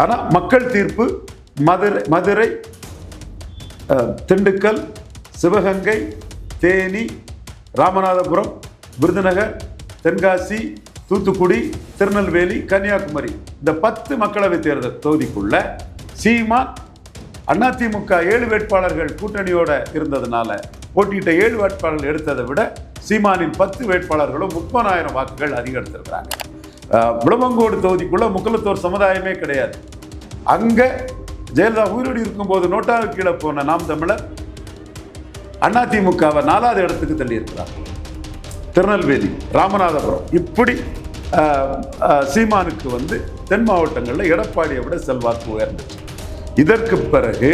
ஆனால் மக்கள் தீர்ப்பு மதுரை மதுரை திண்டுக்கல் சிவகங்கை தேனி ராமநாதபுரம் விருதுநகர் தென்காசி தூத்துக்குடி திருநெல்வேலி கன்னியாகுமரி. இந்த பத்து மக்களவை தேர்தல் தொகுதிக்குள்ள சீமான் அதிமுக ஏழு வேட்பாளர்கள் கூட்டணியோட இருந்ததுனால போட்டியிட்ட ஏழு வேட்பாளர்கள் எடுத்ததை விட சீமானின் பத்து வேட்பாளர்களும் முப்பதாயிரம் வாக்குகள் அதிகரித்திருக்கிறாங்க. எடுத்திருக்கிறாங்க அஹ், விளவங்கோடு தொகுதிக்குள்ள முக்கலத்தோர் சமுதாயமே கிடையாது. அங்க ஜெயலலிதா உயிரோடு இருக்கும்போது நோட்டாவுக்கு கீழே போன நாம் தமிழர் அதிமுகவை நாலாவது இடத்துக்கு தள்ளி இருக்கிறார் திருநெல்வேலி ராமநாதபுரம். இப்படி அஹ், அஹ், சீமானுக்கு வந்து தென் மாவட்டங்களில் எடப்பாடியை விட செல்வாக்கு உயர்ந்துச்சு. இதற்கு பிறகு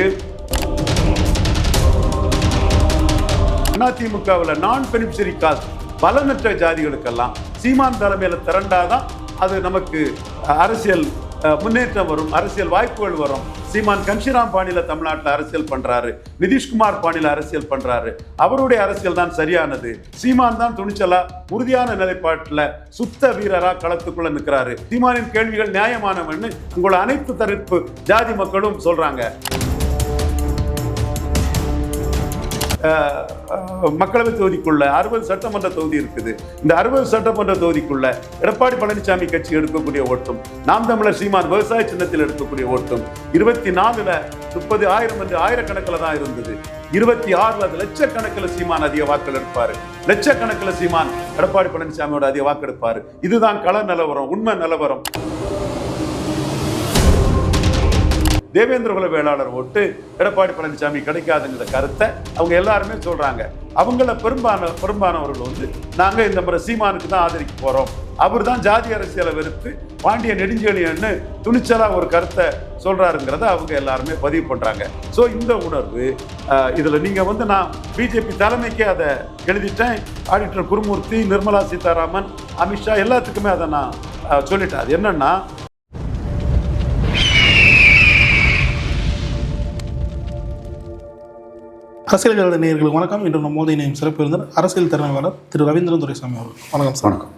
அதிமுகவில் நான் பெனிஃபிஷரி காஸ்ட் பலனற்ற ஜாதிகளுக்கெல்லாம் சீமான் தலைமையில் திரண்டாதான் அது நமக்கு அரசியல் முன்னேற்றம் வரும் அரசியல் வாய்ப்புகள் வரும். சீமான் கன்ஷிராம் பாணியில் தமிழ்நாட்டில் அரசியல் பண்ணுறாரு நிதிஷ்குமார் பாணியில் அரசியல் பண்ணுறாரு அவருடைய அரசியல் தான் சரியானது. சீமான் தான் துணிச்சலா உறுதியான நிலைப்பாட்டில் சுத்த வீரராக களத்துக்குள்ளே நிற்கிறாரு சீமானின் கேள்விகள் நியாயமானவன்னு உங்களை அனைத்து தரப்பு ஜாதி மக்களும் சொல்கிறாங்க மக்களவை தொகுதிக்குள்ள அறுபது சட்டமன்ற தொகுதி இருக்குது. இந்த அறுபது சட்டமன்ற தொகுதிக்குள்ள எடப்பாடி பழனிசாமி கட்சி எடுக்கக்கூடிய ஓட்டும் நாம் தமிழர் சீமான் விவசாய சின்னத்தில் எடுக்கக்கூடிய ஓட்டும் இருபத்தி நாலுல முப்பது ஆயிரம் என்று ஆயிரக்கணக்கில் தான் இருந்தது. இருபத்தி ஆறுல அது லட்சக்கணக்கில் சீமான் அதிக வாக்கள் எடுப்பாரு. லட்சக்கணக்கில் சீமான் எடப்பாடி பழனிசாமியோட அதிக வாக்கெடுப்பாரு இதுதான் கள நிலவரம் உண்மை நிலவரம். தேவேந்திர குல வேளாளர் ஓட்டு எடப்பாடி பழனிசாமி கிடைக்காதுங்கிற கருத்தை அவங்க எல்லாருமே சொல்றாங்க. அவங்கள பெரும்பான பெரும்பானவர்கள் வந்து நாங்க இந்த முறை சீமானுக்கு தான் ஆதரிக்க போறோம். அவர் தான் ஜாதி அரசியலை வெறுத்து பாண்டிய நெடுஞ்செழியன்னு துணிச்சலாக ஒரு கருத்தை சொல்கிறாருங்கிறத அவங்க எல்லாருமே பதிவு பண்ணுறாங்க ஸோ இந்த உணர்வு இதில் நீங்கள் வந்து நான் பிஜேபி தலைமைக்கே அதை எழுதிட்டேன். ஆடிட்டர் குருமூர்த்தி நிர்மலா சீதாராமன் அமித்ஷா எல்லாத்துக்குமே அதை நான் சொல்லிட்டேன். அது என்னன்னா அரசியல் கருத நேயர்களுக்கு வணக்கம். இன்று நம்ம மோதி நேம் சிறப்பு விருந்தினர் அரசியல் திறனாளர் திரு ரவீந்திரன் துரைசாமி அவர்கள். வணக்கம் சார். வணக்கம்.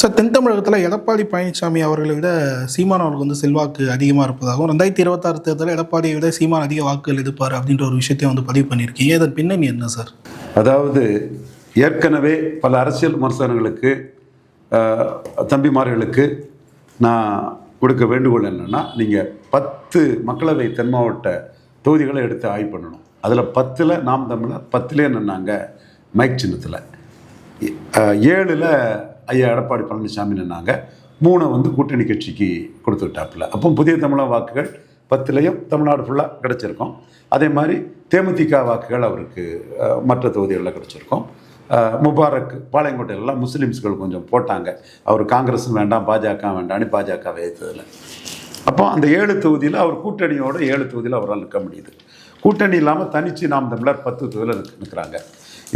சார் தென் தமிழகத்தில் எடப்பாடி பழனிசாமி அவர்களை விட சீமான் அவர்களுக்கு வந்து செல்வாக்கு அதிகமாக இருப்பதாகவும் ரெண்டாயிரத்தி இருபத்தாறு தேர்தலில் எடப்பாடியை விட சீமான் அதிக வாக்குகள் எடுப்பார் அப்படின்ற ஒரு விஷயத்தையும் வந்து பதிவு பண்ணியிருக்கீங்க. இதன் பின்னணி என்ன சார்? அதாவது ஏற்கனவே பல அரசியல் விமர்சனங்களுக்கு தம்பிமார்களுக்கு நான் கொடுக்க வேண்டுகோள் என்னென்னா நீங்கள் பத்து மக்களவை தென் மாவட்ட தொகுதிகளை எடுத்து ஆய்வு பண்ணணும். அதில் பத்தில் நாம் தமிழர் பத்திலே நின்னாங்க மைக் சின்னத்தில். ஏழில் ஐயா எடப்பாடி பழனிசாமி நின்னாங்க மூணை வந்து கூட்டணி கட்சிக்கு கொடுத்துக்கிட்டாப்புல அப்போ புதிய தமிழக வாக்குகள் பத்துலேயும் தமிழ்நாடு ஃபுல்லாக கிடச்சிருக்கோம். அதே மாதிரி தேமுதிக வாக்குகள் அவருக்கு மற்ற தொகுதிகளில் கிடச்சிருக்கோம். முபாரக் பாளையங்கோட்டையிலலாம் முஸ்லீம்ஸ்கள் கொஞ்சம் போட்டாங்க. அவர் காங்கிரஸும் வேண்டாம் பாஜக வேண்டாம்னு பாஜக வைத்ததில் அப்போ அந்த ஏழு தொகுதியில் அவர் கூட்டணியோட ஏழு தொகுதியில் அவரால் நிற்க முடியுது. கூட்டணி இல்லாமல் தனிச்சு நாம் தமிழர் பத்து தொகுதியில் நிற்கிறாங்க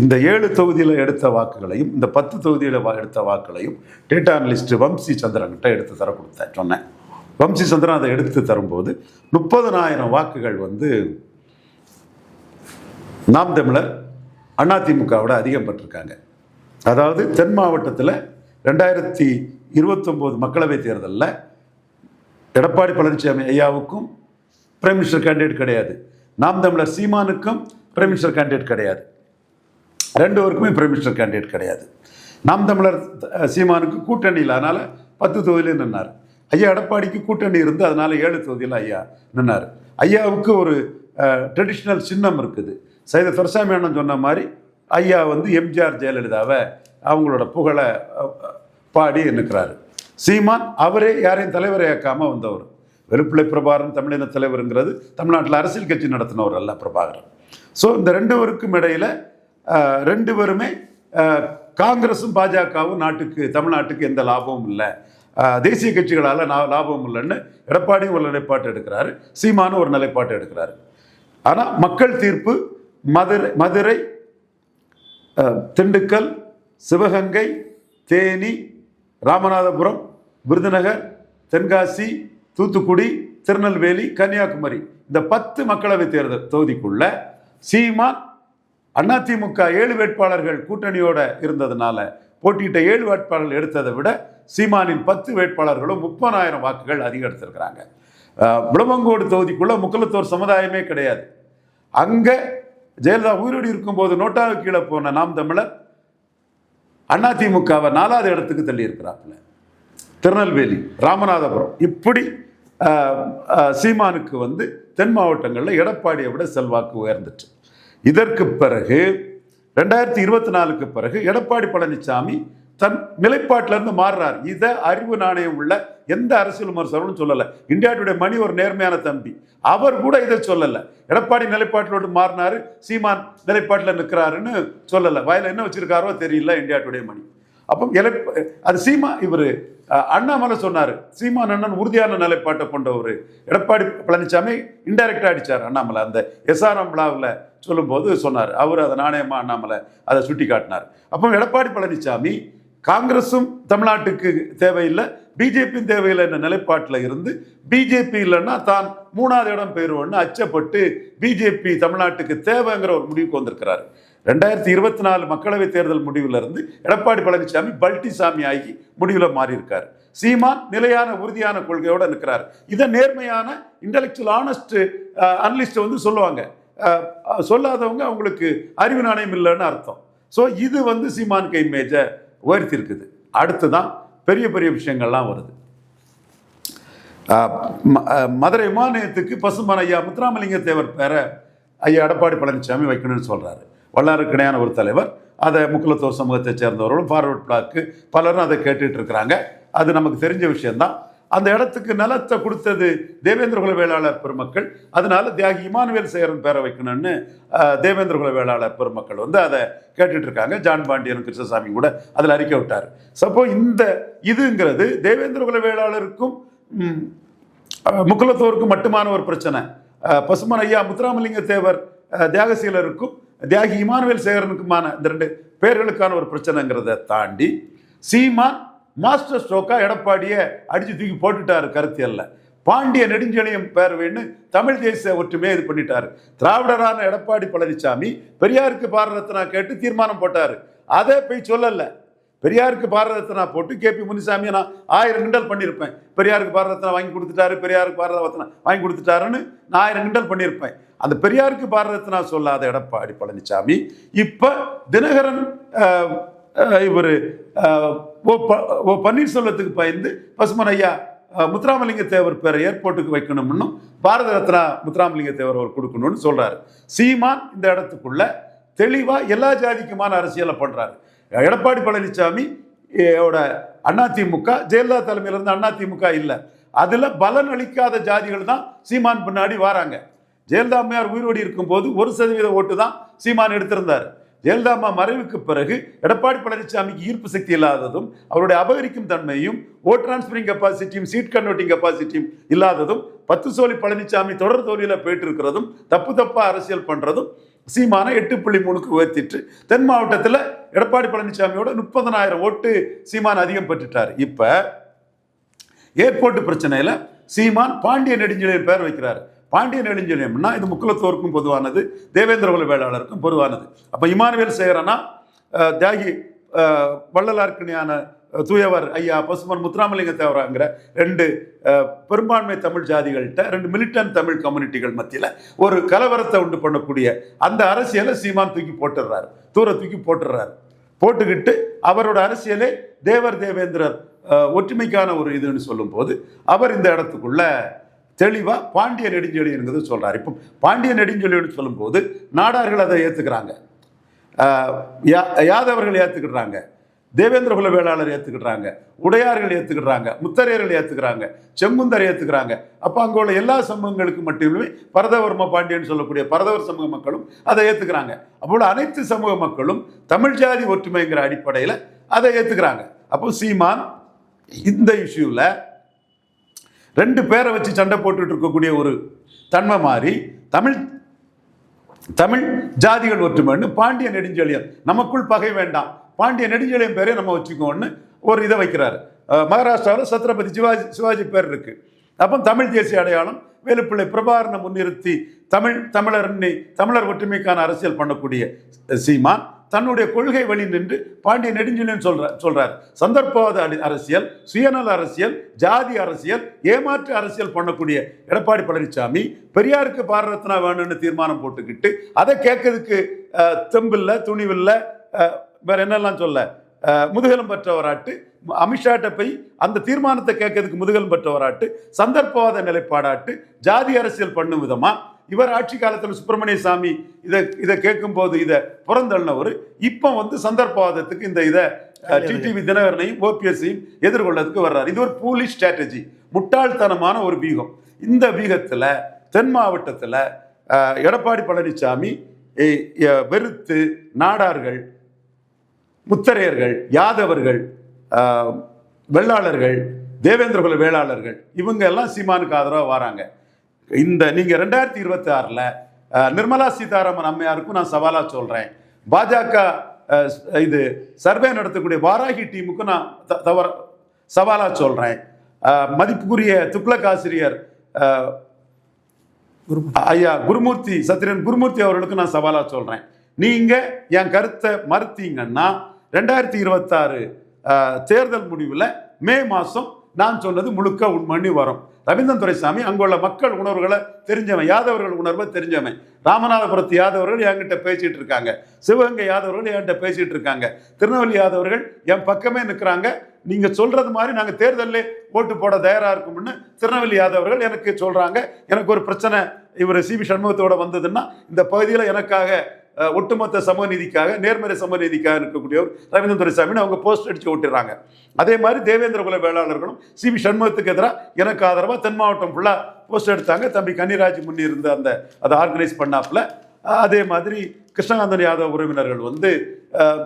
இந்த ஏழு தொகுதியில் எடுத்த வாக்குகளையும் இந்த பத்து தொகுதியில் வா எடுத்த வாக்குகளையும் டேட்டா அனலிஸ்ட் வம்சி சந்திரன்கிட்ட எடுத்து தர கொடுத்தேன் சொன்னேன். வம்சி சந்திரன் அதை எடுத்து தரும்போது முப்பதனாயிரம் வாக்குகள் வந்து நாம் தமிழர் அதிமுகவோட அதிகம் பெற்றிருக்காங்க. அதாவது தென் மாவட்டத்தில் ரெண்டாயிரத்தி இருபத்தொம்போது மக்களவைத் தேர்தலில் எடப்பாடி பழனிசாமி ஐயாவுக்கும் பிரைம் மினிஸ்டர் கேண்டிடேட் கிடையாது. நாம் தமிழர் சீமானுக்கும் பிரைம் மினிஸ்டர் கேண்டிடேட் கிடையாது. ரெண்டு பேருக்குமே பிரைம் மினிஸ்டர் கேண்டிடேட் கிடையாது. நாம் தமிழர் சீமானுக்கு கூட்டணி இல்லை. அதனால் பத்து தொகுதியில் நின்னார். ஐயா எடப்பாடிக்கு கூட்டணி இருந்து அதனால் ஏழு தொகுதியில் ஐயா நின்னார். ஐயாவுக்கு ஒரு ட்ரெடிஷ்னல் சின்னம் இருக்குது. சைத துரசாமி அண்ணன் சொன்ன மாதிரி ஐயா வந்து எம்ஜிஆர் ஜெயலலிதாவை அவங்களோட புகழை பாடி நிற்கிறாரு சீமான் அவரே யாரையும் தலைவரையாக்காமல் வந்தவர். வெளுப்பிள்ளை பிரபாகரன் தமிழின தலைவருங்கிறது தமிழ்நாட்டில் அரசியல் கட்சி நடத்தினவர் அல்ல பிரபாகரன். ஸோ இந்த ரெண்டு பேருக்கும் இடையில ரெண்டு பேருமே காங்கிரஸும் பாஜகவும் நாட்டுக்கு தமிழ்நாட்டுக்கு எந்த லாபமும் இல்லை. தேசிய கட்சிகளால் லாபமும் லாபம் இல்லைன்னு எடப்பாடியும் ஒரு நிலைப்பாட்டு எடுக்கிறாரு. சீமானும் ஒரு நிலைப்பாட்டு எடுக்கிறாரு. ஆனால் மக்கள் தீர்ப்பு மதுரை மதுரை திண்டுக்கல் சிவகங்கை தேனி ராமநாதபுரம் விருதுநகர் தென்காசி தூத்துக்குடி திருநெல்வேலி கன்னியாகுமரி. இந்த பத்து மக்களவை தேர்தல் தொகுதிக்குள்ள சீமான் அதிமுக ஏழு வேட்பாளர்கள் கூட்டணியோட இருந்ததுனால போட்டியிட்ட ஏழு வேட்பாளர்கள் எடுத்ததை விட சீமானின் பத்து வேட்பாளர்களும் முப்பதாயிரம் வாக்குகள் அதிகம் விளம்பங்கோடு தொகுதிக்குள்ள முக்கலத்தோர் சமுதாயமே கிடையாது. அங்க ஜெயலலிதா உயிரோடு இருக்கும்போது நோட்டாவுக்கு கீழே போன நாம் தமிழர் அதிமுகவை நாலாவது இடத்துக்கு தள்ளி இருக்கிறாப்புல திருநெல்வேலி ராமநாதபுரம். இப்படி சீமானுக்கு வந்து தென் மாவட்டங்களில் எடப்பாடியை விட செல்வாக்கு உயர்ந்துட்டு இதற்கு பிறகு ரெண்டாயிரத்தி இருபத்தி நாலுக்கு பிறகு எடப்பாடி பழனிசாமி தன் நிலைப்பாட்டிலேருந்து மாறுறார். இதை அறிவு நாணயம் உள்ள எந்த அரசியல் விமர்சகரும் சொல்லலை. இந்தியா டுடே மணி ஒரு நேர்மையான தம்பி. அவர் கூட இதை சொல்லலை. எடப்பாடி நிலைப்பாட்டிலோடு மாறினாரு சீமான் நிலைப்பாட்டில் நிற்கிறாருன்னு சொல்லலை. வயலில் என்ன வச்சிருக்காரோ தெரியல இந்தியா டுடே மணி. அப்போ எலை அது சீமா இவர் அண்ணாமலை சொன்னார் சீமான் அண்ணன் உறுதியான நிலைப்பாட்டை கொண்டவர். எடப்பாடி பழனிசாமி இன்டைரக்டாக அடிச்சார் அண்ணாமலை. அந்த எஸ்ஆர்எம் விழாவில் சொல்லும்போது சொன்னார் அவர் அதை நாணயமா அண்ணாமலை அதை சுட்டி காட்டினார். அப்போ எடப்பாடி பழனிசாமி காங்கிரஸும் தமிழ்நாட்டுக்கு தேவையில்லை பிஜேபியும் தேவையில்லை என்ற நிலைப்பாட்டில் இருந்து பிஜேபி இல்லைன்னா தான் மூணாவது இடம் பெறுவோன்னு அச்சப்பட்டு பிஜேபி தமிழ்நாட்டுக்கு தேவைங்கிற ஒரு முடிவுக்கு வந்திருக்கிறார். ரெண்டாயிரத்தி இருபத்தி நாலு மக்களவைத் தேர்தல் முடிவிலிருந்து எடப்பாடி பழனிசாமி பல்டி சாமி ஆகி முடிவில் மாறியிருக்கார். சீமான் நிலையான உறுதியான கொள்கையோடு இருக்கிறார் இதை நேர்மையான இன்டெலெக்சுவல் ஆனஸ்ட் அனலிஸ்ட் வந்து சொல்லுவாங்க. சொல்லாதவங்க அவங்களுக்கு அறிவு நாணயம் இல்லைன்னு அர்த்தம். ஸோ இது வந்து சீமான் இமேஜை உயர்த்தி இருக்குது அடுத்து தான் பெரிய பெரிய விஷயங்கள்லாம் வருது. ம- மதுரை விமான நிலையத்துக்கு பசுமன் ஐயா முத்துராமலிங்க தேவர் பேரை ஐயா எடப்பாடி பழனிசாமி வைக்கணும்னு சொல்கிறாரு வல்லாருக்கு இணையான ஒரு தலைவர். அதை முக்குலத்தோர் சமூகத்தை சேர்ந்தவர்களும் ஃபார்வர்ட் பிளாக்கு பலரும் அதை கேட்டுட்டு இருக்கிறாங்க. அது நமக்கு தெரிஞ்ச விஷயம்தான். அந்த இடத்துக்கு நிலத்தை கொடுத்தது தேவேந்திர குல வேளாளர் பெருமக்கள். அதனால தியாகி இமானுவேல் சேரன் பேர வைக்கணும்னு தேவேந்திர குல வேளாளர் பெருமக்கள் வந்து அதை கேட்டுட்டு இருக்காங்க. ஜான் பாண்டியன் கிருஷ்ணசாமி கூட அதில் அறிக்கை விட்டார். சப்போ இந்த இதுங்கிறது தேவேந்திர குல வேளாளருக்கும் ம், முக்குலத்தோருக்கும் மட்டுமான ஒரு பிரச்சனை. பசுமன் ஐயா முத்துராமலிங்க தேவர் தியாகசீலருக்கும் தியாகி இமானுவேல் சேகரனுக்குமான இந்த ரெண்டு பேர்களுக்கான ஒரு பிரச்சனைங்கிறத தாண்டி சீமான் மாஸ்டர் ஸ்ட்ரோக்கா எடப்பாடியை அடிச்சு தூக்கி போட்டுட்டாரு கருத்தியல்ல பாண்டிய நெடுஞ்செழியம் பேரவைன்னு தமிழ் தேசிய ஒற்றுமையை இது பண்ணிட்டாரு. திராவிடரான எடப்பாடி பழனிசாமி பெரியாருக்கு பாரரத்னா கேட்டு தீர்மானம் போட்டாரு. அதை போய் சொல்லலை பெரியாருக்கு பாரத ரத்னா போட்டு கேபி முனிசாமியை நான் ஆயிரம் கிண்டல் பண்ணியிருப்பேன். பெரியாருக்கு பாரத ரத்னா வாங்கி கொடுத்துட்டாரு பெரியாருக்கு பாரத ரத்னா வாங்கி கொடுத்துட்டாருன்னு நான் ஆயிரம் கிண்டல் பண்ணியிருப்பேன். அந்த பெரியாருக்கு பாரத ரத்னா சொல்லாத எடப்பாடி பழனிசாமி இப்போ தினகரன் இவர் ஓ ப- ஓ பன்னீர்செல்வத்துக்கு பயந்து பசுமன் ஐயா முத்துராமலிங்க தேவர் பேரை ஏர்போர்ட்டுக்கு வைக்கணும்னு பாரத ரத்னா முத்துராமலிங்க தேவர் அவர் கொடுக்கணும்னு சொல்றாரு. சீமான் இந்த இடத்துக்குள்ள தெளிவாக எல்லா ஜாதிக்குமான அரசியலை பண்றாரு. எடப்பாடி பழனிசாமி அதிமுக ஜெயலலிதா தலைமையிலிருந்து அதிமுக இல்லை. அதில் பலன் அளிக்காத ஜாதிகள் தான் சீமான் பின்னாடி வராங்க. ஜெயலலிதா அம்மையார் உயிரோடி இருக்கும்போது ஒரு சதவீத ஓட்டு தான் சீமான் எடுத்திருந்தார். ஜெயலலிதா அம்மா மறைவுக்கு பிறகு எடப்பாடி பழனிசாமிக்கு ஈர்ப்பு சக்தி இல்லாததும் அவருடைய அபகரிக்கும் தன்மையும் ஓட் டிரான்ஸ்பரிங் கெப்பாசிட்டியும் சீட் கன்வெர்ட்டிங் கெப்பாசிட்டியும் இல்லாததும் பத்து சோழி பழனிசாமி தொடர் தோழியில் போயிட்டு இருக்கிறதும் தப்பு தப்பாக அரசியல் பண்ணுறதும் சீமானை எட்டு புள்ளி மூணுக்கு உயர்த்திட்டு தென் மாவட்டத்தில் எடப்பாடி பழனிசாமியோட முப்பதனாயிரம் ஓட்டு சீமான் அதிகம் பெற்றுட்டார். இப்போ ஏர்போர்ட் பிரச்சனையில் சீமான் பாண்டிய நெடுஞ்செழியன் பேர் வைக்கிறார். பாண்டிய நெடுஞ்செழியம்னா இது முக்குலத்தோருக்கும் பொதுவானது தேவேந்திர குல வேளாளருக்கும் பொதுவானது. அப்போ இமானுவேல் சேகரனா தியாகி அஹ், வள்ளலார்க்கணியான தூயவர் ஐயா பசுமன் முத்துராமலிங்க தேவராங்கிற ரெண்டு பெரும்பான்மை தமிழ் ஜாதிகள்கிட்ட ரெண்டு மிலிட்டன் தமிழ் கம்யூனிட்டிகள் மத்தியில் ஒரு கலவரத்தை உண்டு பண்ணக்கூடிய அந்த அரசியலை சீமான் தூக்கி போட்டுடுறாரு. தூர தூக்கி போட்டுடுறாரு. போட்டுக்கிட்டு அவரோட அரசியலே தேவர் தேவேந்திரர் ஒற்றுமைக்கான ஒரு இதுன்னு சொல்லும்போது அவர் இந்த இடத்துக்குள்ள தெளிவாக பாண்டிய நெடுஞ்செழியன்கிறது சொல்கிறார் இப்போ பாண்டிய நெடுஞ்செழியன் சொல்லும்போது நாடார்கள் அதை ஏற்றுக்கிறாங்க யா- யாதவர்கள் ஏற்றுக்கிறாங்க தேவேந்திர குல வேளாளர் ஏற்றுக்கிட்டாங்க உடையார்கள் ஏற்றுக்கிறாங்க முத்தரையர்கள் ஏத்துக்கிறாங்க செங்குந்தர் ஏற்றுக்கிறாங்க அப்போ அங்கே உள்ள எல்லா சமூகங்களுக்கு மட்டுமே பரதவர்ம பாண்டியன் சொல்லக்கூடிய பரதவர் சமூக மக்களும் அதை ஏற்றுக்கிறாங்க அப்போ அனைத்து சமூக மக்களும் தமிழ் ஜாதி ஒற்றுமைங்கிற அடிப்படையில் அதை ஏற்றுக்கிறாங்க அப்போ சீமான் இந்த இஷ்யூவில் ரெண்டு பேரை வச்சு சண்டை போட்டுட்டு இருக்கக்கூடிய ஒரு தன்மை மாறி தமிழ் தமிழ் ஜாதிகள் ஒற்றுமைன்னு பாண்டிய நெடுஞ்செழியன் நமக்குள் பகை வேண்டாம் பாண்டிய நெடுஞ்செழியன் பேரே நம்ம வச்சுக்கோன்னு ஒரு இதை வைக்கிறாரு. மகாராஷ்டிராவில் சத்ரபதி சிவாஜி சிவாஜி பேர் இருக்கு. அப்போ தமிழ் தேசிய அடையாளம் வேலுப்பிள்ளை பிரபாரணம் முன்னிறுத்தி தமிழ் தமிழர் தமிழர் ஒற்றுமைக்கான அரசியல் பண்ணக்கூடிய சீமான் தன்னுடைய கொள்கை வழி நின்று பாண்டிய நெடுஞ்செழியன் சொல்ற சொல்றார். சந்தர்ப்பவாத அரசியல் சுயநல அரசியல் ஜாதி அரசியல் ஏமாற்று அரசியல் பண்ணக்கூடிய எடப்பாடி பழனிசாமி பெரியாருக்கு பாரரத்னா வேணும்னு தீர்மானம் போட்டுக்கிட்டு அதை கேட்கறதுக்கு தெம்பில்ல துணிவில்லை வேற என்னெல்லாம் சொல்ல? முதுகெலும் பெற்றவராட்டு அமித்ஷாட்ட போய் அந்த தீர்மானத்தை கேட்கறதுக்கு முதுகெலும் பெற்றவராட்டு சந்தர்ப்பவாத நிலைப்பாடாட்டு ஜாதி அரசியல் பண்ணும் விதமா. இவர் ஆட்சி காலத்தில் சுப்பிரமணிய சாமி இதை இதை கேட்கும்போது இதை புறந்தள்ளினவர். இப்போ வந்து சந்தர்ப்பவாதத்துக்கு இந்த இதை டிடிவி தினகரனையும் ஓபிஎஸ்ஸையும் எதிர்கொள்ளதுக்கு வர்றாரு. இது ஒரு பூலி ஸ்ட்ராட்டஜி முட்டாள்தனமான ஒரு பீகம். இந்த பீகத்தில் தென் மாவட்டத்தில் எடப்பாடி பழனிசாமி வெறுத்து நாடார்கள் முத்தரையர்கள் யாதவர்கள் வெள்ளாளர்கள் தேவேந்திரகுல வேளாளர்கள் இவங்க எல்லாம் சீமானுக்கு ஆதரவாக வராங்க. இந்த நீங்கள் ரெண்டாயிரத்தி இருபத்தி ஆறில் நிர்மலா சீதாராமன் அம்மையாருக்கும் நான் சவாலாக சொல்கிறேன் பாஜக இது சர்வே நடத்தக்கூடிய வாராகி டீமுக்கும் நான் தவற சவாலாக சொல்கிறேன் மதிப்புக்குரிய துக்ளக் ஆசிரியர் ஐயா குருமூர்த்தி சத்திரன் குருமூர்த்தி அவர்களுக்கு நான் சவாலா சொல்றேன். நீங்க என் கருத்தை மறுத்தீங்கன்னா ரெண்டாயிரத்தி இருபத்தாறு தேர்தல் முடிவில் மே மாதம் நான் சொன்னது முழுக்க உண்மணி வரும். ரவீந்திரன் துரைசாமி அங்குள்ள மக்கள் உணர்வுகளை தெரிஞ்சவன் யாதவர்கள் உணர்வை தெரிஞ்சவன். ராமநாதபுரத்து யாதவர்கள் என்கிட்ட பேசிட்டு இருக்காங்க. சிவகங்கை யாதவர்கள் என்கிட்ட பேசிட்டு இருக்காங்க. திருநெல்வேலி யாதவர்கள் என் பக்கமே நிற்கிறாங்க நீங்க சொல்றது மாதிரி நாங்க தேர்தலில் ஓட்டு போட தயாரா இருக்கும்னு திருநெல்வேலி யாதவர்கள் எனக்கு சொல்றாங்க. எனக்கு ஒரு பிரச்சனை இவர் சி வி சண்முகத்தோட வந்ததுன்னா இந்த பகுதியில் எனக்காக ஒட்டுமொத்த சமநீதிக்காக நேர்மறை சமநீதிக்காக இருக்கக்கூடியவர் ரவீந்திரன் துரைசாமின்னு அவங்க போஸ்ட் அடித்து ஓட்டுறாங்க அதே மாதிரி தேவேந்திர குல வேளாளர்களும் சி வி சண்முகத்துக்கு எதிராக எனக்கு ஆதரவாக தென் மாவட்டம் ஃபுல்லாக போஸ்ட் எடுத்தாங்க. தம்பி கன்னிராஜ் முன்னி இருந்த அந்த அதை ஆர்கனைஸ் பண்ணாப்புல. அதே மாதிரி கிருஷ்ணகாந்தன் யாதவ் உறவினர்கள் வந்து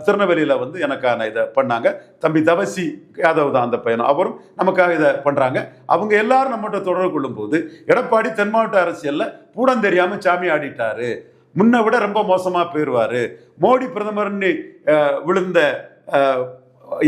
திருநெல்வேலியில் வந்து எனக்கான இதை பண்ணாங்க. தம்பி தவசி யாதவ் தான் அந்த பையனும். அவரும் நமக்காக இதை பண்ணுறாங்க அவங்க எல்லாரும் நம்மகிட்ட தொடர்பு கொள்ளும்போது எடப்பாடி தென் மாவட்ட அரசியலில் பூடம் தெரியாமல் சாமி ஆடிட்டாரு. முன்ன விட ரொம்ப மோசமாக போயிடுவார் மோடி பிரதமர்னு விழுந்த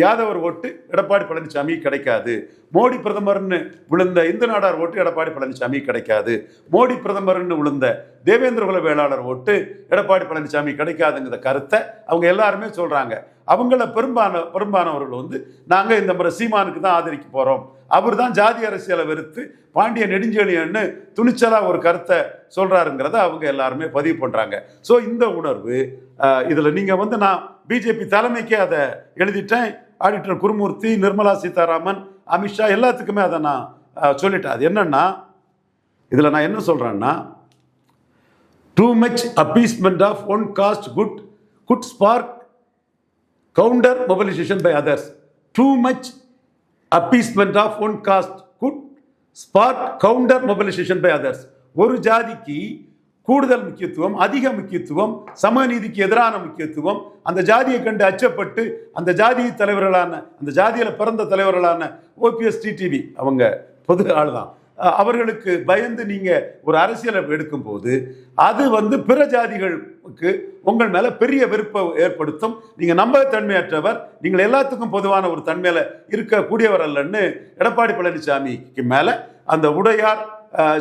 யாதவர் ஓட்டு எடப்பாடி பழனிசாமி கிடைக்காது. மோடி பிரதமர்னு விழுந்த இந்து நாடார் ஓட்டு எடப்பாடி பழனிசாமி கிடைக்காது. மோடி பிரதமர்னு விழுந்த தேவேந்திர குல வேளாளர் ஓட்டு எடப்பாடி பழனிசாமி கிடைக்காதுங்கிற கருத்தை அவங்க எல்லாருமே சொல்றாங்க. அவங்கள பெரும்பான பெரும்பானவர்கள் வந்து நாங்கள் இந்த முறை சீமானுக்கு தான் ஆதரிக்க போகிறோம் அவர் தான் ஜாதி அரசியலை வெறுத்து பாண்டிய நெடுஞ்செழியன்னு துணிச்சலா ஒரு கருத்தை சொல்கிறாருங்கிறத அவங்க எல்லாருமே பதிவு பண்ணுறாங்க ஸோ இந்த உணர்வு இதில் நீங்கள் வந்து நான் பிஜேபி தலைமைக்கே அதை எழுதிட்டேன். ஆடிட்டர் குருமூர்த்தி நிர்மலா சீதாராமன் அமித்ஷா எல்லாத்துக்குமே அதை நான் சொல்லிட்டேன். அது என்னென்னா இதில் நான் என்ன சொல்கிறேன்னா too much appeasement of one caste good good spark counter mobilisation by others too much appeasement of one caste good spot counter mobilisation by others ஒரு ஜாதிக்கு கூடுதல் முக்கியத்துவம் அதிக முக்கியத்துவம் சமநீதிக்கு எதிரான முக்கியத்துவம் அந்த ஜாதியை கண்டு அச்சப்பட்டு அந்த ஜாதி தலைவர்களான அந்த ஜாதியில் பிறந்த தலைவர்களான ஓபிஎஸ் டிடிவி அவங்க பொது ஆள் தான் அவர்களுக்கு பயந்து நீங்கள் ஒரு அரசியலை எடுக்கும்போது அது வந்து பிற ஜாதிகளுக்கு உங்கள் மேலே பெரிய விருப்பம் ஏற்படுத்தும். நீங்கள் நம்பகத்தன்மையற்றவர் நீங்கள் எல்லாத்துக்கும் பொதுவான ஒரு தன்மையில் இருக்கக்கூடியவர் அல்லன்னு எடப்பாடி பழனிசாமிக்கு மேலே அந்த உடையார்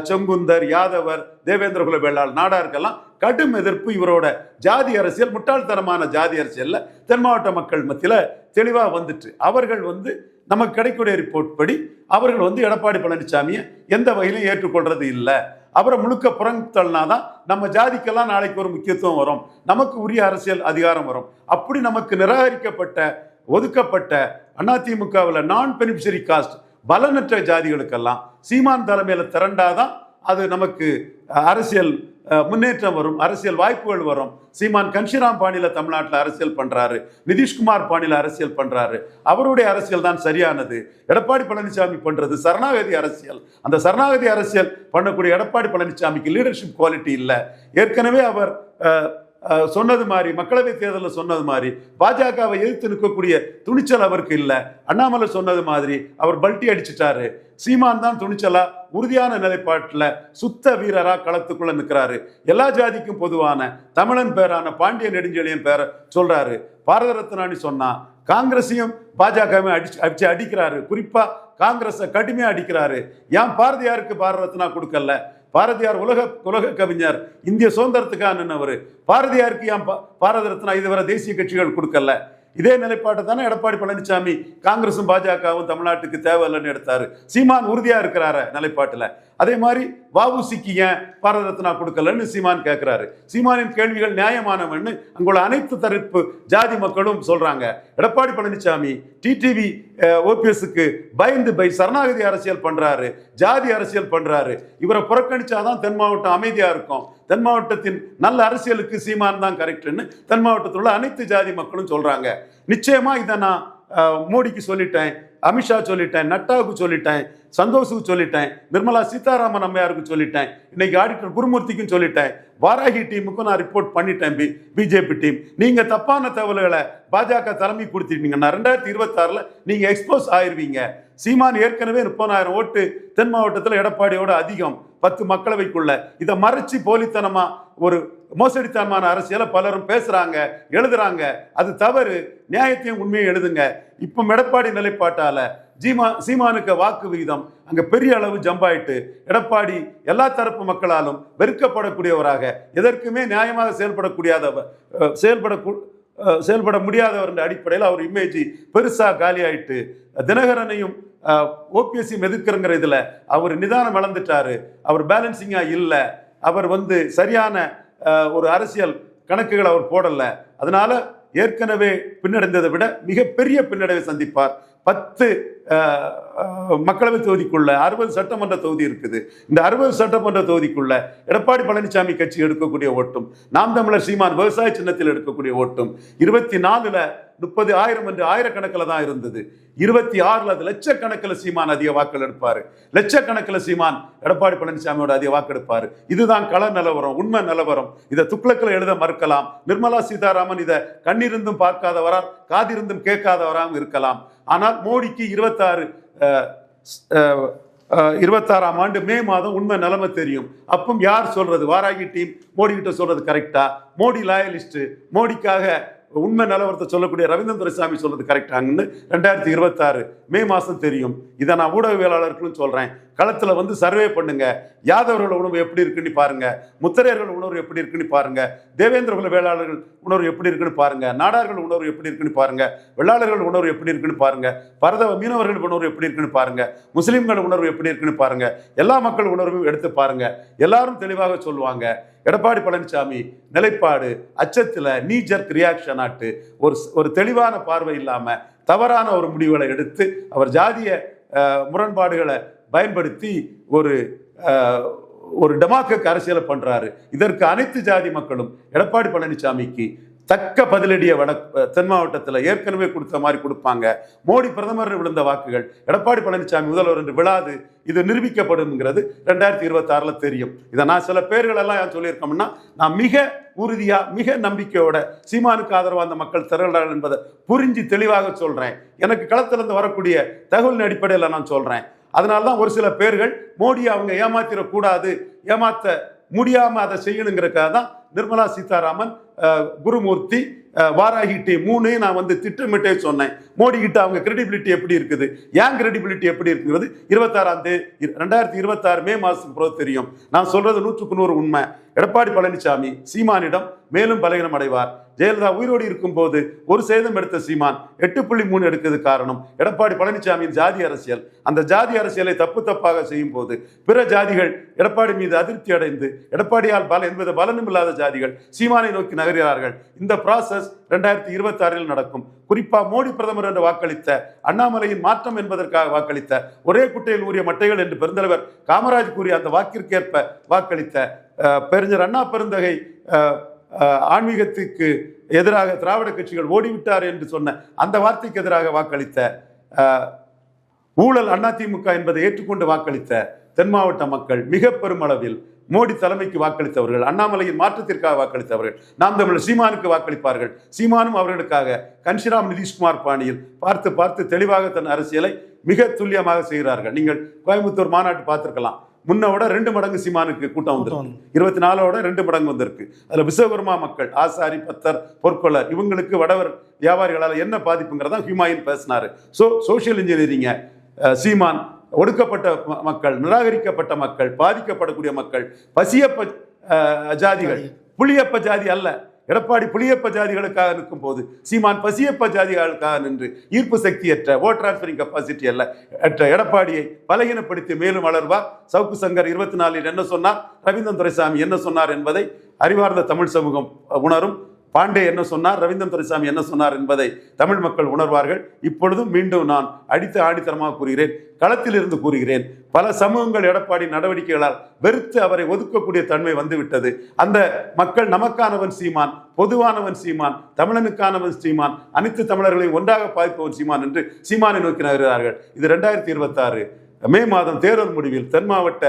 செங்குந்தர் யாதவர் தேவேந்திரகுல வேளாள் நாடாருக்கெல்லாம் கடும் எதிர்ப்பு இவரோட. ஜாதி அரசியல் முட்டாள்தனமான ஜாதி அரசியலில் தென் மாவட்ட மக்கள் மத்தியில் தெளிவாக வந்துட்டு அவர்கள் வந்து நமக்கு கிடைக்கூடிய ரிப்போர்ட் படி அவர்கள் வந்து எடப்பாடி பழனிசாமியை எந்த வகையிலும் ஏற்றுக்கொள்றது இல்லை. அவரை முழுக்க புறந்தள்ளினாதான் நம்ம ஜாதிக்கெல்லாம் நாளைக்கு ஒரு முக்கியத்துவம் வரும். நமக்கு உரிய அரசியல் அதிகாரம் வரும். அப்படி நமக்கு நிராகரிக்கப்பட்ட ஒதுக்கப்பட்ட அதிமுகவில் நான் பெனிஃபிஷரி காஸ்ட் பலனற்ற ஜாதிகளுக்கெல்லாம் சீமான் தலைமையில் திரண்டாதான் அது நமக்கு அரசியல் முன்னேற்றம் வரும் அரசியல் வாய்ப்புகள் வரும். சீமான் கன்ஷிராம் பாணியில் தமிழ்நாட்டில் அரசியல் பண்ணுறாரு நிதிஷ்குமார் பாணியில் அரசியல் பண்ணுறாரு அவருடைய அரசியல் தான் சரியானது. எடப்பாடி பழனிசாமி பண்ணுறது சரணாகதி அரசியல். அந்த சரணாகதி அரசியல் பண்ணக்கூடிய எடப்பாடி பழனிசாமிக்கு லீடர்ஷிப் குவாலிட்டி இல்லை. ஏற்கனவே அவர் சொன்னது மாதிரி மக்களவை தேர்தலில் சொன்னது மாதிரி பாஜகவை எதிர்த்து நிற்கக்கூடிய துணிச்சல் அவருக்கு இல்லை. அண்ணாமலை சொன்னது மாதிரி அவர் பல்ட்டி அடிச்சிட்டாரு. சீமான் தான் துணிச்சலா உறுதியான நிலைப்பாட்டில் சுத்த வீரரா களத்துக்குள்ள நிற்கிறாரு. எல்லா ஜாதிக்கும் பொதுவான தமிழன் பேரான பாண்டிய நெடுஞ்செழியன் பேரை சொல்றாரு. பாரத ரத்னானி சொன்னா காங்கிரஸையும் பாஜகவையும் அடிச்சு அடிச்சு அடிக்கிறாரு. குறிப்பா காங்கிரஸை கடுமையாக அடிக்கிறாரு. ஏன் பாரதியாருக்கு பாரத ரத்னா கொடுக்கல? பாரதியார் உலக உலக கவிஞர் இந்திய சுதந்திரத்துக்கானவர் பாரதியாருக்கு ஏன் பா- பாரத ரத்னா இதுவரை தேசிய கட்சிகள் கொடுக்கல? இதே நிலைப்பாட்டை தானே எடப்பாடி பழனிசாமி காங்கிரஸும் பாஜகவும் தமிழ்நாட்டுக்கு தேவையில்லைன்னு எடுத்தாரு. சீமான் உறுதியாக இருக்கிறாரு நிலைப்பாட்டில். அதே மாதிரி வாவுசிக்கு ஏன் பாரத ரத்னா கொடுக்கலன்னு சீமான் கேட்கிறாரு சீமானின் கேள்விகள் நியாயமானவன்னு அங்குள்ள அனைத்து தரப்பு ஜாதி மக்களும் சொல்றாங்க. எடப்பாடி பழனிசாமி டிடிவி ஓபிஎஸ்க்கு பயந்து பை சரணாகதி அரசியல் பண்றாரு. ஜாதி அரசியல் பண்றாரு. இவரை புறக்கணிச்சாதான் தென் மாவட்டம் அமைதியா இருக்கும். தென் மாவட்டத்தின் நல்ல அரசியலுக்கு சீமான் தான் கரெக்ட்னு தென் மாவட்டத்தில் உள்ள அனைத்து ஜாதி மக்களும் சொல்றாங்க. நிச்சயமா இதை நான் மோடிக்கு சொல்லிட்டேன். அமித்ஷா சொல்லிட்டேன் நட்டாவுக்கு சொல்லிட்டேன் சந்தோஷுக்கு சொல்லிட்டேன் நிர்மலா சீதாராமன் அம்மையாருக்கு சொல்லிட்டேன் இன்னைக்கு ஆடிட்டர் குருமூர்த்திக்கும் சொல்லிட்டேன். வாராகி டீமுக்கும் நான் ரிப்போர்ட் பண்ணிட்டேன் பி பிஜேபி டீம். நீங்க தப்பான தகவல்களை பாஜக தலைமை கொடுத்துட்டீங்கன்னா ரெண்டாயிரத்தி இருபத்தாறுல நீங்க எக்ஸ்போஸ் ஆயிருவீங்க. சீமான் ஏற்கனவே முப்பதாயிரம் ஓட்டு தென் மாவட்டத்தில் எடப்பாடியோட அதிகம் பத்து மக்களவைக்குள்ள. இதை மறைச்சு போலித்தனமா ஒரு மோசடித்தனமான அரசியலை பலரும் பேசுகிறாங்க எழுதுறாங்க. அது தவறு. நியாயத்தையும் உண்மையை எழுதுங்க. இப்போ எடப்பாடி நிலைப்பாட்டால் ஜீமா சீமானுக்கு வாக்கு விகிதம் அங்கே பெரிய அளவு ஜம்ப் ஆயிட்டு எடப்பாடி எல்லா தரப்பு மக்களாலும் வெறுக்கப்படக்கூடியவராக எதற்குமே நியாயமாக செயல்படக்கூடியாதவர் செயல்படக்கூ செயல்பட முடியாதவர் என்ற அடிப்படையில் அவர் இமேஜ் பெருசாக காலியாயிட்டு தினகரனையும் ஓபிஎஸ்சியும் எதிர்க்கிறங்கிற இதில் அவர் நிதானம் இழந்துட்டாரு. அவர் பேலன்சிங்காக இல்லை. அவர் வந்து சரியான ஒரு அரசியல் கணக்குகள் அவர் போடல. அதனால ஏற்கனவே பின்னடைந்ததை விட மிகப்பெரிய பின்னடைவை சந்திப்பார். பத்து மக்களவை தொகுதிக்குள்ள அறுபது சட்டமன்ற தொகுதி இருக்குது. இந்த அறுபது சட்டமன்ற தொகுதிக்குள்ள எடப்பாடி பழனிசாமி கட்சி எடுக்கக்கூடிய ஓட்டும் நாம் தமிழர் சீமான் விவசாய சின்னத்தில் எடுக்கக்கூடிய ஓட்டும் இருபத்தி நாலுல முப்பது ஆயிரம் என்று ஆயிரக்கணக்கில் தான் இருந்தது. இருபத்தி ஆறுல அது லட்சக்கணக்கில் சீமான் அதிக வாக்கள் எடுப்பார். லட்சக்கணக்கில் சீமான் எடப்பாடி பழனிசாமியோட அதிக வாக்கெடுப்பாரு இதுதான் கள நிலவரம் உண்மை நிலவரம். இதை துக்ளக்கில் எழுத மறுக்கலாம். நிர்மலா சீதாராமன் இதை கண்ணிருந்தும் பார்க்காதவரா காதிருந்தும் கேட்காதவராகவும் இருக்கலாம். ஆனால் மோடிக்கு இருபத்தாறு இருபத்தாறாம் ஆண்டு மே மாதம் உண்மை நிலைமை தெரியும். அப்பவும் யார் சொல்றது? வாராகி டீம் மோடி கிட்ட சொல்றது கரெக்டா மோடி லாயலிஸ்ட் மோடிக்காக உண்மை நிலவரத்தை சொல்லக்கூடிய ரவீந்திரன் துரைசாமி சொல்றது கரெக்டாங்கன்னு ரெண்டாயிரத்தி இருபத்தாறு மே மாதம் தெரியும். இதை நான் ஊடகவியலாளர்களும் சொல்கிறேன் களத்தில் வந்து சர்வே பண்ணுங்க. யாதவர்கள் உணவு எப்படி இருக்குன்னு பாருங்க. முத்திரையர்கள் உணர்வு எப்படி இருக்குன்னு பாருங்க. தேவேந்திர குல வேளாளர்கள் உணர்வு எப்படி இருக்குன்னு பாருங்க. நாடார்கள் உணர்வு எப்படி இருக்குன்னு பாருங்க. வெள்ளாளர்கள் உணர்வு எப்படி இருக்குன்னு பாருங்க. பரதவ மீனவர்கள் உணர்வு எப்படி இருக்குன்னு பாருங்க. முஸ்லீம்கள் உணர்வு எப்படி இருக்குன்னு பாருங்க. எல்லா மக்கள் உணர்வும் எடுத்து பாருங்க. எல்லாரும் தெளிவாக சொல்லுவாங்க. எடப்பாடி பழனிசாமி நிலைப்பாடு அச்சத்தில் நீஜர்க் ரியாக்ஷன் ஆட்டு ஒரு ஒரு தெளிவான பார்வை இல்லாமல் தவறான ஒரு முடிவுகளை எடுத்து அவர் ஜாதிய முரண்பாடுகளை பயன்படுத்தி ஒரு ஒரு டெமாக்க அரசியலை பண்றாரு. இதற்கு அனைத்து ஜாதி மக்களும் எடப்பாடி பழனிசாமிக்கு தக்க பதிலடியை வட தென் மாவட்டத்தில் ஏற்கனவே கொடுத்த மாதிரி கொடுப்பாங்க. மோடி பிரதமர் விழுந்த வாக்குகள் எடப்பாடி பழனிசாமி முதல்வர் என்று விழாது இது நிரூபிக்கப்படும்ங்கிறது ரெண்டாயிரத்தி இருபத்தாறில் தெரியும். இதை நான் சில பேர்கள் எல்லாம் ஏன் சொல்லியிருக்கோம்னா நான் மிக உறுதியாக மிக நம்பிக்கையோட சீமானுக்கு ஆதரவாக அந்த மக்கள் திரளார்கள் என்பதை புரிஞ்சு தெளிவாக சொல்கிறேன் எனக்கு களத்திலிருந்து வரக்கூடிய தகவலின் அடிப்படையில் நான் சொல்கிறேன் அதனால தான் ஒரு சில பேர்கள் மோடியை அவங்க ஏமாத்திடக்கூடாது ஏமாற்ற முடியாமல் அதை செய்யணுங்கிறக்காக தான் நிர்மலா சீதாராமன் குருமூர்த்தி அஹ், மூணு நான் வந்து திட்டமிட்டே சொன்னேன். மோடி கிட்ட அவங்க கிரெடிபிலிட்டி எப்படி இருக்குது? ஏன் கிரெடிபிலிட்டி எப்படி இருக்குங்கிறது இருபத்தாறாம் தேதி ரெண்டாயிரத்தி இருபத்தாறு மே மாதத்துக்கு பிறகு தெரியும். நான் சொல்றது நூற்றுக்கு நூறு உண்மை. எடப்பாடி பழனிசாமி சீமானிடம் மேலும் பலகீனம் அடைவார். ஜெயலலிதா உயிரோடு இருக்கும்போது ஒரு சேதம் எடுத்த சீமான் எட்டு புள்ளி மூணு எடுக்கிறது காரணம் எடப்பாடி பழனிசாமியின் ஜாதி அரசியல். அந்த ஜாதி அரசியலை தப்பு தப்பாக செய்யும் போது பிற ஜாதிகள் எடப்பாடி மீது அதிருப்தி அடைந்து எடப்பாடியால் பல என்பது பலனும் இல்லாத ஜாதிகள் சீமானை நோக்கி நகர்கிறார்கள். இந்த ப்ராசஸ் ரெண்டாயிரத்தி இருபத்தி ஆறில் நடக்கும். குறிப்பா மோடி பிரதமர் என்று வாக்களித்த அண்ணாமலையின் மாற்றம் என்பதற்காக வாக்களித்த ஒரே குட்டையில் ஊறிய மட்டைகள் என்று பெருந்தலைவர் காமராஜ் கூறிய அந்த வாக்கிற்கேற்ப வாக்களித்த பெருஞ்சர் அண்ணா பெருந்தகை ஆன்மீகத்துக்கு எதிராக திராவிட கட்சிகள் ஓடிவிட்டார் என்று சொன்ன அந்த வார்த்தைக்கு எதிராக வாக்களித்த ஊழல் அதிமுக என்பதை ஏற்றுக்கொண்டு வாக்களித்த தென் மாவட்ட மக்கள் மிக பெருமளவில் மோடி தலைமைக்கு வாக்களித்தவர்கள் அண்ணாமலையின் மாற்றத்திற்காக வாக்களித்தவர்கள் நாம் தமிழர் சீமானுக்கு வாக்களிப்பார்கள். சீமானும் அவர்களுக்காக கன்ஷிராம் நிதிஷ்குமார் பாணியில் பார்த்து பார்த்து தெளிவாக தன் அரசியலை மிக துல்லியமாக செய்கிறார்கள். நீங்கள் கோயம்புத்தூர் மாநாட்டு பார்த்துருக்கலாம். முன்னோட ரெண்டு மடங்கு சீமானுக்கு கூட்டம் வந்திருக்கு. இருபத்தி நாலோட ரெண்டு மடங்கு வந்திருக்கு. அதுல விஸ்வகர்மா மக்கள் ஆசாரி பத்தர் பொற்கொள்ளர் இவங்களுக்கு வடவர் வியாபாரிகளால் என்ன பாதிப்புங்கிறதான் ஹியூமாயின் பேசினாரு. ஸோ சோஷியல் இன்ஜினியரிங்க சீமான் ஒடுக்கப்பட்ட மக்கள் நிராகரிக்கப்பட்ட மக்கள் பாதிக்கப்படக்கூடிய மக்கள் பசியப்ப ஜாதிகள் புளியப்ப ஜாதி அல்ல. எடப்பாடி புளியப்ப ஜாதிகளுக்காக நிற்கும் போது சீமான் பசியப்ப ஜாதிகளுக்காக நின்று ஈர்ப்பு சக்தியற்ற ஓட் டிரான்ஸ்பரிங் கெப்பாசிட்டி அல்ல அற்ற எடப்பாடியை பலகீனப்படுத்தி மேலும் வளர்வார் சவுக்கு சங்கர் இருபத்தி நாலில் என்ன சொன்னார்? ரவீந்திரன் துரைசாமி என்ன சொன்னார் என்பதை அறிவார்ந்த தமிழ் சமூகம் உணரும். பாண்டே என்ன சொன்னார்? ரவீந்திரன் துரைசாமி என்ன சொன்னார் என்பதை தமிழ் மக்கள் உணர்வார்கள். இப்பொழுதும் மீண்டும் நான் அடித்து ஆணித்தரமாக கூறுகிறேன் களத்தில் இருந்து கூறுகிறேன். பல சமூகங்கள் எடப்பாடி நடவடிக்கைகளால் வெறுத்து அவரை ஒதுக்கக்கூடிய தன்மை வந்துவிட்டது. அந்த மக்கள் நமக்கானவன் சீமான் பொதுவானவன் சீமான் தமிழனுக்கானவன் சீமான் அனைத்து தமிழர்களையும் ஒன்றாக பாதிப்பவன் சீமான் என்று சீமானை நோக்கி நகர்கிறார்கள். இது ரெண்டாயிரத்தி இருபத்தாறு மே மாதம் தேர்தல் முடிவில் தென் மாவட்ட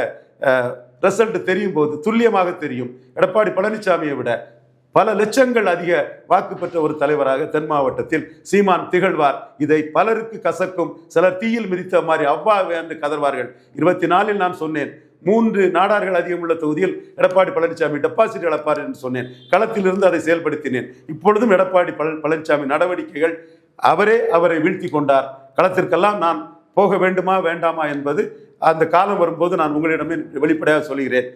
ரிசல்ட் தெரியும் போது துல்லியமாக தெரியும். எடப்பாடி பழனிசாமியை விட பல லட்சங்கள் அதிக வாக்கு பெற்ற ஒரு தலைவராக தென் மாவட்டத்தில் சீமான் திகழ்வார். இதை பலருக்கு கசக்கும். சிலர் தீயில் மிதித்த மாதிரி அவ்வாவே என்று கதர்வார்கள். இருபத்தி நாலில் நான் சொன்னேன் மூன்று நாடார்கள் அதிகம் உள்ள தொகுதியில் எடப்பாடி பழனிசாமி டெபாசிட் இழப்பார் என்று சொன்னேன். களத்தில் இருந்து அதை செயல்படுத்தினேன். இப்பொழுதும் எடப்பாடி பழனிசாமி நடவடிக்கைகள் அவரே அவரை வீழ்த்தி கொண்டார். களத்திற்கெல்லாம் நான் போக வேண்டுமா வேண்டாமா என்பது அந்த காலம் வரும்போது நான் உங்களிடமே வெளிப்படையாக சொல்கிறேன்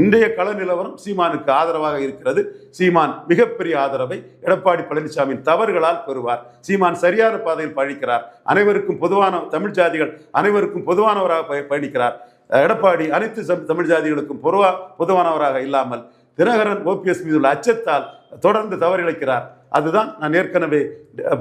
இன்றைய கள நிலவரம் சீமானுக்கு ஆதரவாக இருக்கிறது. சீமான் மிகப்பெரிய ஆதரவை எடப்பாடி பழனிசாமியின் தவறுகளால் பெறுவார். சீமான் சரியான பாதையில் பயணிக்கிறார். அனைவருக்கும் பொதுவான தமிழ் ஜாதிகள் அனைவருக்கும் பொதுவானவராக பயணிக்கிறார். எடப்பாடி அனைத்து தமிழ் ஜாதிகளுக்கும் பொதுவா பொதுவானவராக இல்லாமல் தினகரன் ஓபிஎஸ் மீது உள்ள அச்சத்தால் தொடர்ந்து தவறிழைக்கிறார். அதுதான் நான் ஏற்கனவே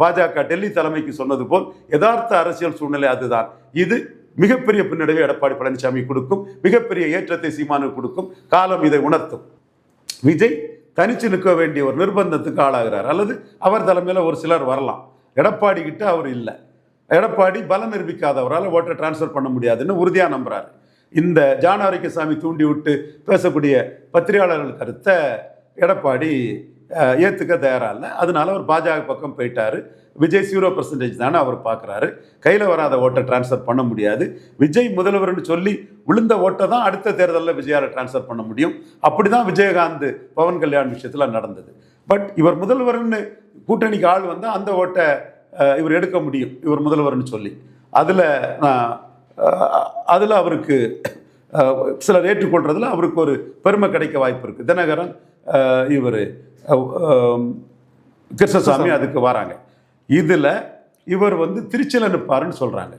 பாஜக டெல்லி தலைமைக்கு சொன்னது போல் யதார்த்த அரசியல் சூழ்நிலை அதுதான். இது மிகப்பெரிய பின்னடைவை எடப்பாடி பழனிசாமி கொடுக்கும் மிகப்பெரிய ஏற்றத்தை சீமானுக்கு கொடுக்கும் காலம் இதை உணர்த்தும். விஜய் தனிச்சு நிற்க வேண்டிய ஒரு நிர்பந்தத்துக்கு ஆளாகிறார். அல்லது அவர் தலைமையில் ஒரு சிலர் வரலாம். எடப்பாடி கிட்ட அவர் இல்லை. எடப்பாடி பலம் நிரூபிக்காதவரால் ஓட்டை டிரான்ஸ்ஃபர் பண்ண முடியாதுன்னு உறுதியாக நம்புறாரு. இந்த ஜானாரிக்கசாமி தூண்டி விட்டு பேசக்கூடிய பத்திரிகையாளர்கள் கருத்தை எடப்பாடி ஏற்றுக்க தயாராக இல்லை அதனால அவர் பாஜக பக்கம் போயிட்டார். விஜய் ஜீரோ பர்சன்டேஜ் தானே அவர் பார்க்குறாரு கையில் வராத ஓட்டை டிரான்ஸ்ஃபர் பண்ண முடியாது. விஜய் முதல்வர்னு சொல்லி விழுந்த ஓட்டை தான் அடுத்த தேர்தலில் விஜயால டிரான்ஸ்ஃபர் பண்ண முடியும். அப்படி தான் விஜயகாந்த் பவன் கல்யாண் விஷயத்தில் நடந்தது. பட் இவர் முதல்வர்னு கூட்டணிக்கு ஆள் வந்தால் அந்த ஓட்டை இவர் எடுக்க முடியும். இவர் முதல்வர்னு சொல்லி. அதில் அதில் அவருக்கு சிலர் ஏற்றுக்கொள்றதுல அவருக்கு ஒரு பெருமை கிடைக்க வாய்ப்பு இருக்குது தினகரன் இவர் கிருஷ்ணசாமி அதுக்கு வராங்க. இதில் இவர் வந்து திருச்சியில் நிற்பாருன்னு சொல்கிறாங்க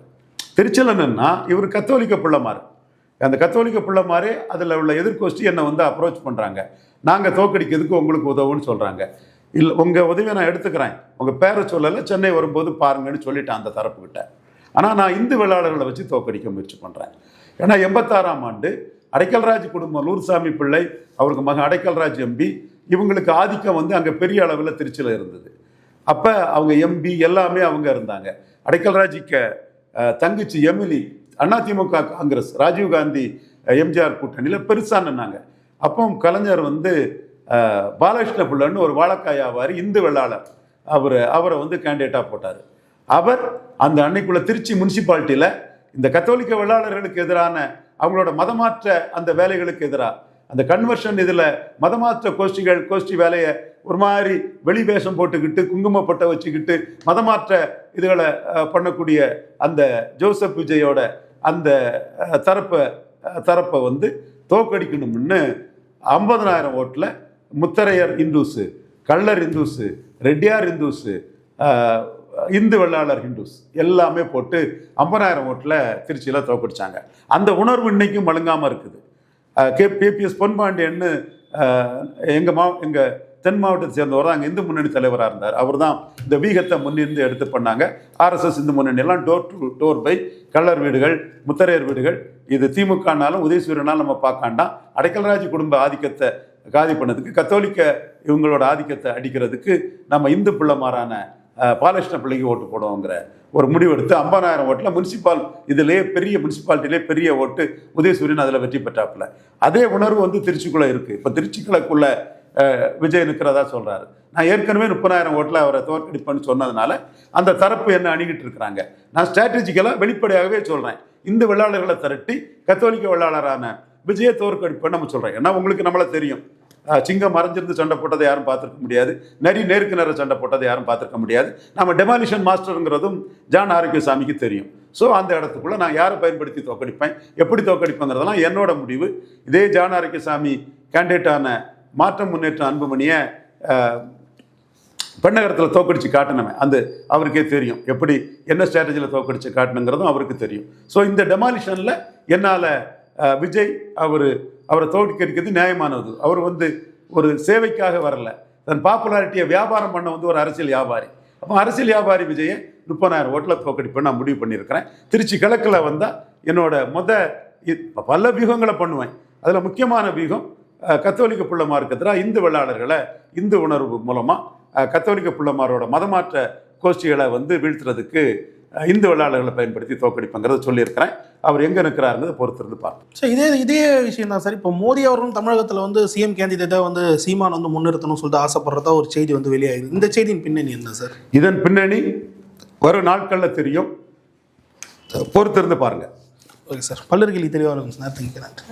திருச்சிலன்னா இவர் கத்தோலிக்க பிள்ளைமாரு. அந்த கத்தோலிக்க பிள்ளைமாரே அதில் உள்ள எதிர்கோஷ்டி என்னை வந்து அப்ரோச் பண்ணுறாங்க நாங்கள் தோக்கடிக்கிறதுக்கு உங்களுக்கு உதவுன்னு சொல்கிறாங்க இல்லை உங்கள் உதவியை நான் எடுத்துக்கிறேன். உங்கள் பேரை சொல்லலை சென்னை வரும்போது பாருங்கன்னு சொல்லிட்டேன் அந்த தரப்புக்கிட்ட. ஆனால் நான் இந்து வேளாளர்களை வச்சு தோக்கடிக்க முயற்சி பண்ணுறேன் ஏன்னா எண்பத்தாறாம் ஆண்டு அடைக்கல்ராஜ் குடும்பம் லூர்சாமி பிள்ளை அவருக்கு மகன் அடைக்கல்ராஜ் எம்பி இவங்களுக்கு ஆதிக்கம் வந்து அங்கே பெரிய அளவில் திருச்சியில் இருந்தது. அப்போ அவங்க எம்பி எல்லாமே அவங்க இருந்தாங்க. அடைக்கல்ராஜிக்க அஹ், தங்கச்சி எமிலி அதிமுக காங்கிரஸ் ராஜீவ்காந்தி காந்தி எம்ஜிஆர் கூட்டணியில் பெருசா நின்னாங்க. அப்போ கலைஞர் வந்து பாலகிருஷ்ண பிள்ளைன்னு ஒரு வாழக்காய் ஆவார் இந்து வெள்ளாளர் அவர் அவரை வந்து கேண்டிடேட்டாக போட்டார். அவர் அந்த அன்னைக்குள்ள திருச்சி முனிசிபாலிட்டியில் இந்த கத்தோலிக்க வெள்ளாளர்களுக்கு எதிரான அவங்களோட மதமாற்ற அந்த வேலைகளுக்கு எதிராக அந்த கன்வர்ஷன் இதில் மதமாற்ற கோஷ்டிகள் கோஷ்டி வேலையை ஒரு மாதிரி வெளி வேஷம் போட்டுக்கிட்டு குங்குமப்பட்டை வச்சுக்கிட்டு மதமாற்ற இதுகளை பண்ணக்கூடிய அந்த ஜோசப் விஜயோட அந்த தரப்பை தரப்பை வந்து தோக்கடிக்கணும்னு ஐம்பதனாயிரம் ஓட்டில் முத்தரையர் இந்துஸு கள்ளர் இந்துஸு ரெட்டியார் இந்துஸு இந்து வெள்ளாளர் ஹிந்துஸ் எல்லாமே போட்டு ஐம்பதாயிரம் ஓட்டில் திருச்சியில் தோக்கடிச்சாங்க அந்த உணர்வு இன்னைக்கும் மழுங்காமல் இருக்குது. கே பிபிஎஸ் பொன்பாண்டியன்னு எங்கள் மா எங்கள் தென் மாவட்டத்தை சேர்ந்தவர் தான் அங்கே இந்து முன்னணி தலைவராக இருந்தார். அவர் தான் இந்த வீகத்தை முன்னிருந்து எடுத்து பண்ணாங்க. ஆர்எஸ்எஸ் இந்து முன்னணி எல்லாம் டோர் டு டோர் பை கள்ளர் வீடுகள் முத்தரையர் வீடுகள். இது திமுகனாலும் உதயசூரியனாலும் நம்ம பார்க்காண்டாம். அடைக்கல்ராஜ் குடும்ப ஆதிக்கத்தை காதி பண்ணதுக்கு கத்தோலிக்க இவங்களோட ஆதிக்கத்தை அடிக்கிறதுக்கு நம்ம இந்து பிள்ளைமாரான பாலகிருஷ்ண பிள்ளைக்கு ஓட்டு போடுவோங்கிற ஒரு முடிவெடுத்து ஐம்பதாயிரம் ஓட்டில் முனிசிபால் இதிலே பெரிய முனிசிபாலிட்டிலே பெரிய ஓட்டு உதயசூரியன் அதில் வெற்றி பெற்றாப்புல. அதே உணர்வு வந்து திருச்சிக்குள்ளே இருக்குது இப்போ திருச்சிக்குள்ளக்குள்ள விஜய் நிற்கிறதா சொல்கிறாரு நான் ஏற்கனவே முப்பதாயிரம் ஓட்டில் அவரை தோற்கடிப்பேன்னு சொன்னதுனால அந்த தரப்பு என்ன அணுகிட்டு இருக்கிறாங்க. நான் ஸ்ட்ராட்டஜிக்கலாக வெளிப்படையாகவே சொல்கிறேன் இந்த வெள்ளாளர்களை திரட்டி கத்தோலிக்க வெள்ளாளரான விஜயை தோற்கடிப்பேன்னு நம்ம சொல்கிறேன் ஏன்னா உங்களுக்கு நம்மளை தெரியும். சிங்கம் மறைஞ்சிருந்து சண்டை போட்டதை யாரும் பார்த்துருக்க முடியாது. நரி நேருக்கு நேர சண்டை போட்டதை யாரும் பார்த்துருக்க முடியாது. நம்ம டெமாலிஷன் மாஸ்டருங்கிறதும் ஜான் ஆரோக்கியசாமிக்கு தெரியும். ஸோ அந்த இடத்துக்குள்ளே நான் யாரை பயன்படுத்தி தோக்கடிப்பேன் எப்படி தோக்கடிப்பேங்கிறதெல்லாம் என்னோட முடிவு. இதே ஜான் ஆரோக்கியசாமி கேண்டிடேட்டான மாற்றம் முன்னேற்றம் அன்புமணியை பெண்ணகரத்தில் தோக்கடிச்சு காட்டினவன். அந்த அவருக்கே தெரியும். எப்படி என்ன ஸ்ட்ராட்டஜியில் தோக்கடிச்சு காட்டணுங்கிறதும் அவருக்கு தெரியும். ஸோ இந்த டெமாலிஷனில் என்னால் விஜய் அவர் அவரை தோற்கடிக்கிறது நியாயமானது. அவர் வந்து ஒரு சேவைக்காக வரல. தன் பாப்புலாரிட்டியை வியாபாரம் பண்ண வந்து ஒரு அரசியல் வியாபாரி. அப்போ அரசியல் வியாபாரி விஜயை முப்பதாயிரம் ஓட்டில் தோக்கடிப்பேன் நான் முடிவு பண்ணியிருக்கிறேன். திருச்சி கிழக்கில் வந்தால் என்னோட மொத பல வியூகங்களை பண்ணுவேன். அதில் முக்கியமான வியூகம் கத்தோலிக்க புள்ளமாருக்கு எதிராக இந்து வெள்ளாளர்களை இந்து உணர்வு மூலமாக கத்தோலிக்க பிள்ளைமாரோட மதமாற்ற கோஷ்டிகளை வந்து வீழ்த்துறதுக்கு இந்து வெள்ளாளர்களை பயன்படுத்தி தோக்கடிப்பேங்கிறத சொல்லியிருக்கிறேன். அவர் எங்கே நிற்கிறாருங்கிறத பொறுத்திருந்து பார்ப்போம். சார் இதே இதே விஷயம் தான் சார். இப்போ மோடி அவர்களும் தமிழகத்தில் வந்து சிஎம் கேண்டிடேட்டாக வந்து சீமான் வந்து முன்னிறுத்தணும்னு சொல்லிட்டு ஆசைப்படுறதா ஒரு செய்தி வந்து வெளியாகுது. இந்த செய்தியின் பின்னணி என்ன சார்? இதன் பின்னணி வரும் நாட்களில் தெரியும். பொறுத்திருந்து பாருங்கள் ஓகே சார். பல்லர்கிளி தெளிவாக இருக்கும் சார் தேங்க்யூ நன்றி.